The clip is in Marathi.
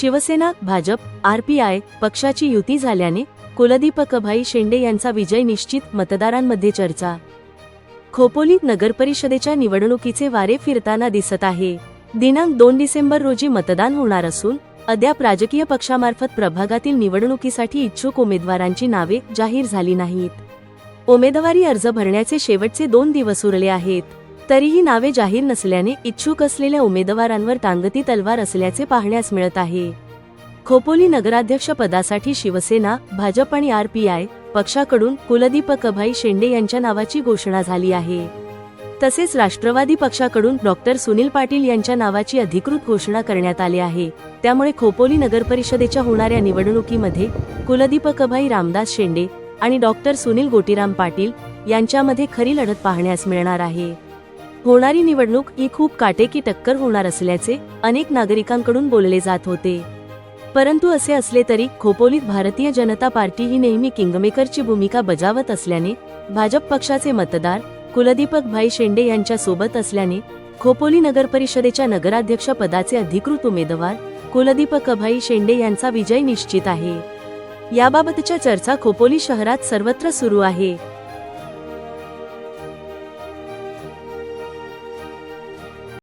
शिवसेना भाजप आरपीआय पक्षाची युती झाल्याने कुलदीपकभाई शेंडे यांचा विजय निश्चित मतदारांमध्ये चर्चा. खोपोलीत नगरपरिषदेच्या निवडणुकीचे वारे फिरताना दिसत आहे. दिनांक दोन डिसेंबर रोजी मतदान होणार असून अद्याप राजकीय पक्षामार्फत प्रभागातील निवडणुकीसाठी इच्छुक उमेदवारांची नावे जाहीर झाली नाहीत. उमेदवारी अर्ज भरण्याचे शेवटचे दोन दिवस उरले आहेत. तरीही नावे जाहीर नसल्याने इच्छुक असलेल्या उमेदवारांवर टांगती तलवार असल्याचे पाहण्यास मिळत आहे. खोपोली नगराध्यक्ष पदासाठी शिवसेना भाजप आणि आरपीआय पक्षाकडून कुलदीप कभाई शेंडे यांच्या नावाची घोषणा झाली आहे. तसेच राष्ट्रवादी पक्षाकडून डॉक्टर सुनील पाटील यांच्या नावाची अधिकृत घोषणा करण्यात आली आहे. त्यामुळे खोपोली नगरपरिषदेच्या होणाऱ्या निवडणुकीमध्ये कुलदीप कभाई रामदास शेंडे आणि डॉक्टर सुनील गोटीराम पाटील यांच्यामध्ये खरी लढत पाहण्यास मिळणार आहे. होणारी निवडणूक ही खूप काटेकी टक्कर होणार असल्याचे अनेक नागरिकांकडून बोलले जात होते. परंतु असे असले तरी खोपोलीत भारतीय जनता पार्टी ही नेहमी किंगमेकरची भूमिका बजावत असल्याने भाजप पक्षाचे मतदार कुलदीपक भाई शेंडे यांच्या सोबत असल्याने खोपोली नगरपरिषदेच्या नगराध्यक्ष पदाचे अधिकृत उमेदवार कुलदीपक भाई शेंडे यांचा विजय निश्चित आहे. याबाबतच्या चर्चा खोपोली शहरात सर्वत्र सुरू आहे.